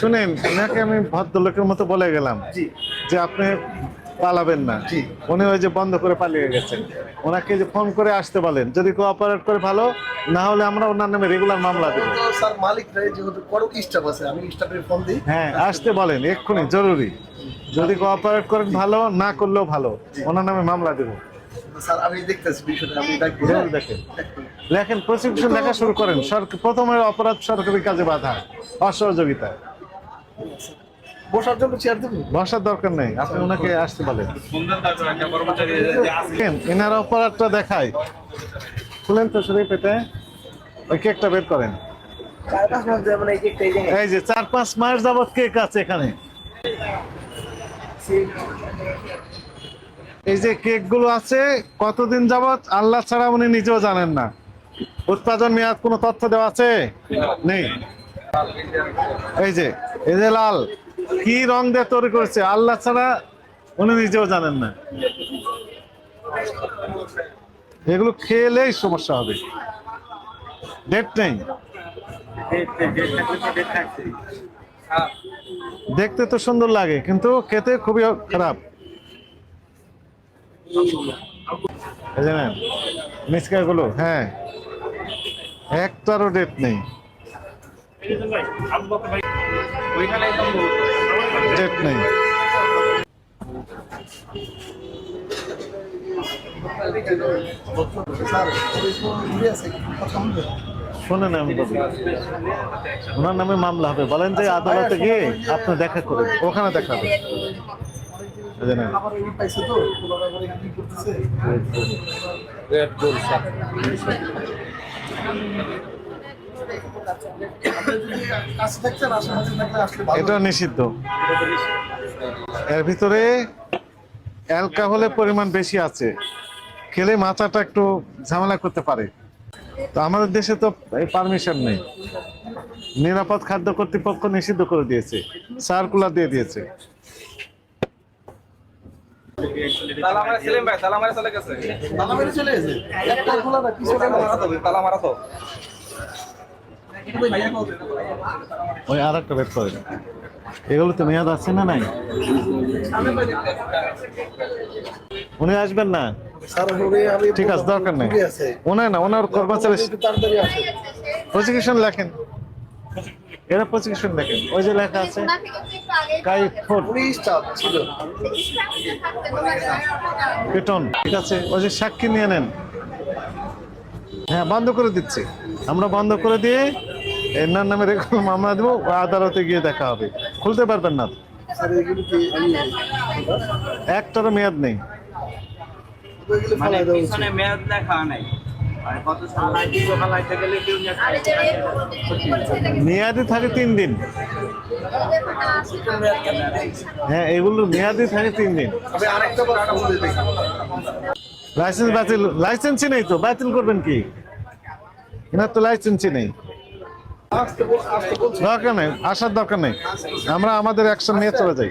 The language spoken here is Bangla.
শুনেন ওনাকে আমি ভদ্রলোকের মতো বলে গেলাম জি। যে আপনি পালাবেন না। উনি ওই যে বন্ধ করে পালিয়ে গেছেন। ওনাকে যে ফোন করে আসতে বলেন যদি কোঅপারেট করে ভালো না হলে আমরা ওনার নামে রেগুলার মামলা দেবো। স্যার মালিক যেহেতু বড় স্টাফ আছে আমি স্টাফের ফোন দিই। হ্যাঁ আসতে বলেন এক্ষুনি জরুরি। যদি কোঅপারেট করেন ভালো না করলেও ভালো। ওনার নামে মামলা দেবো। স্যার আমি দেখতেছি বিষয়টা আমি ডাকবো দেখেন লেখেন প্রসিকিউশন লেখা শুরু করেন। সরকার প্রথমে অপরাধ সরকারি কাজে বাধা অসহযোগিতা বসার জন্য চেয়ার দেবো বসার দরকার নেই আপনি ওনাকে আসতে বলেন। এনার অপরাধটা দেখায়। খুলেন তো শরীর পেটে। ওই কেকটা বের করেন। এই যে চার পাঁচ মাস যাবত কেক আছে এখানে। এই যে কেকগুলো আছে কতদিন যাবত? আল্লাহ ছাড়া উনি নিজেও জানেন না। উৎপাদন মেয়াদ কোনো তথ্য দেওয়া আছে? নেই। এই যে এই যে লাল, কি রং দিয়ে তৈরি করেছে? আল্লাহ ছাড়া উনি নিজেও জানেন না। এগুলো খেলেই সমস্যা হবে। ডেট নেই। দেখতে তো সুন্দর লাগে, কিন্তু খেতে খুবই খারাপ। এই মিসকা গুলো হ্যাঁ। একটারও ডেট নেই। ডেট নেই। শোনেন আমি বলি ওনার নামে মামলা হবে। বলেন যে আদালতে গিয়ে আপনি দেখা করুন। ওখানে দেখা হবে। পাইছে তো এটা নিষিদ্ধ। এর ভিতরে অ্যালকোহলের পরিমাণ বেশি আছে। খেলে মাথাটা একটু ঝামেলা করতে পারে। তো আমাদের দেশে তো এই পারমিশন নেই। নিরাপদ খাদ্য কর্তৃপক্ষ নিষিদ্ধ করে দিয়েছে। সার্কুলার দিয়ে দিয়েছে। তালা মারা সেলিম ভাই তালা মারা চলে গেছে। ওই আর একটা বের করে এগুলো তো মেয়াদ আছে না নাই? উনি আসবেন না? ঠিক আছে দরকার নেই। ওনার না ওনার কর্মচারী প্রসিকিউশন লেখেন। এরা প্রসিকিউশন লেখেন। ওই যে লেখা আছে কাই উনি পেটন। ঠিক আছে ওই যে সাক্ষী নিয়ে নেন। হ্যাঁ বন্ধ করে দিচ্ছি। আমরা বন্ধ করে দিয়ে এনার নামে রেখে মামলা দেবো আদালতে গিয়ে দেখা হবে। খুলতে পারবেন না। একটারও মেয়াদ নেই। মানে মেয়াদ নাই। মেয়াদি থাকে তিন দিন। হ্যাঁ এগুলো মেয়াদি থাকে তিন দিন। লাইসেন্স বাতিল লাইসেন্সই নেই তো বাতিল করবেন কি? এনার তো লাইসেন্সই নেই আসতে বল- আসতে বলছি দরকার নেই আসার দরকার নেই। আমরা আমাদের অ্যাকশন নিয়ে চলে যাই।